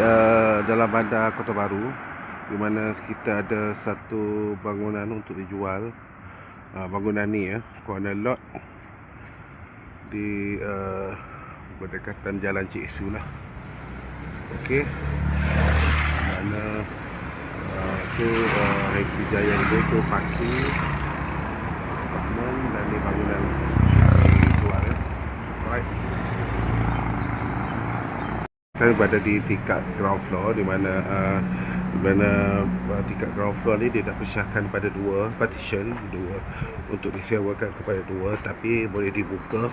uh, dalam bandar Kota Baru di mana kita ada satu bangunan untuk dijual. Uh, bangunan ni ya, corner lot di uh, berdekatan Jalan Cik Isu lah. Okey. Mana uh, tu uh, Giant dia tu parking apartment dan ni bangunan dijual ya. Alright kan berada di tingkat ground floor di mana uh, di mana uh, tingkat ground floor ni dia dah pecahkan pada dua partition dua untuk disewakan kepada dua tapi boleh dibuka.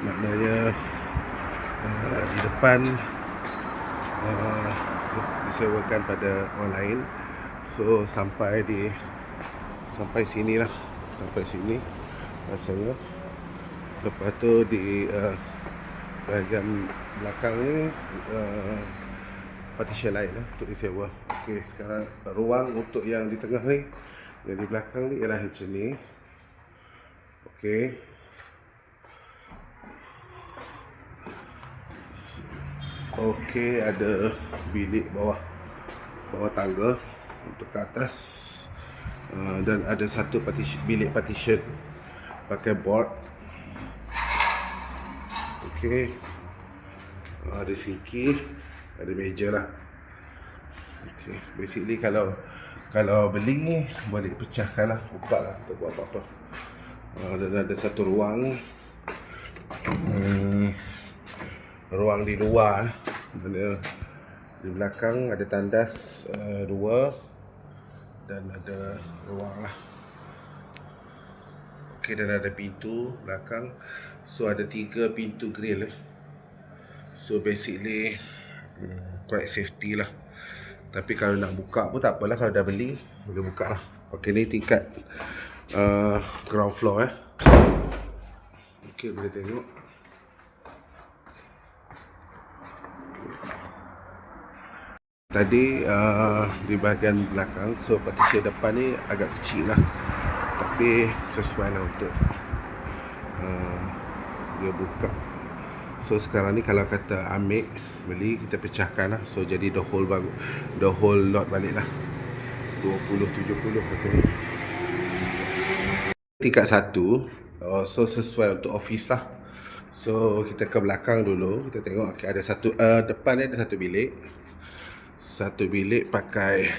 Maknanya uh, di depan uh, disewakan pada orang lain so sampai di sampai sini lah sampai sini rasanya. Lepas tu di uh, bahagian belakang ni uh, partition lain lah untuk disewa. Ok sekarang ruang untuk yang di tengah ni. Yang di belakang ni ialah macam ni ok ok ada bilik bawah bawah tangga untuk ke atas. Uh, dan ada satu partition, bilik partition pakai board Okey. Ah, ada sinki, ada meja lah. Okey, basically kalau kalau beli ni boleh pecahkan lah, buka lah, tak buat apa-apa. Uh, dan ada satu ruang hmm, ruang di luar ada di belakang ada tandas uh, dua dan ada ruang lah Okay, dan ada pintu belakang. So ada tiga pintu grill eh. So basically hmm, quite safety lah. Tapi kalau nak buka pun tak apalah kalau dah beli boleh buka lah. Okay ni tingkat uh, ground floor eh. Okay boleh tengok. Tadi uh, di bahagian belakang so partition depan ni agak kecil lah tapi sesuai lah untuk uh, dia buka. So sekarang ni kalau kata ambil beli kita pecahkan lah. So jadi the whole bagu the whole lot balik lah. 20-70 rasanya tingkat satu uh, so sesuai untuk office lah. So kita ke belakang dulu. Kita tengok okay, ada satu uh, depan ni ada satu bilik. Satu bilik pakai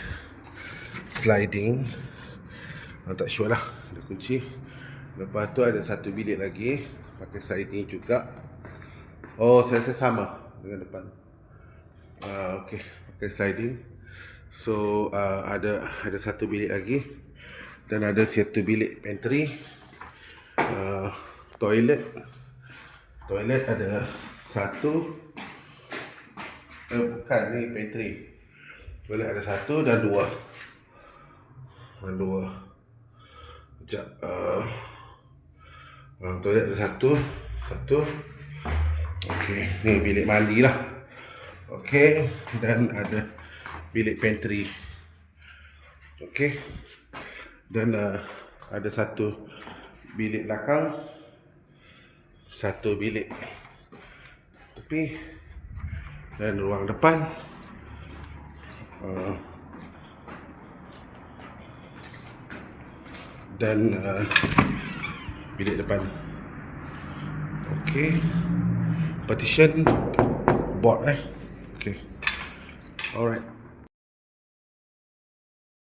sliding. Uh, tak sure lah ada kunci. Lepas tu ada satu bilik lagi. Pakai sliding juga. Oh saya rasa sama dengan depan. Uh, ok pakai sliding so uh, ada ada satu bilik lagi. Dan ada satu bilik pantry. Uh, toilet. Toilet ada satu. Eh, bukan ni pantry. Toilet ada satu dan dua. Dan dua Sekejap. Uh, uh, toilet ada satu. Satu. Okey. Ni bilik mandi lah. Okey. Dan ada bilik pantry. Okey. Dan uh, ada satu bilik belakang. Satu bilik tepi. Dan ruang depan. Uh, dan uh, bilik depan. Okey partition board eh? Okey alright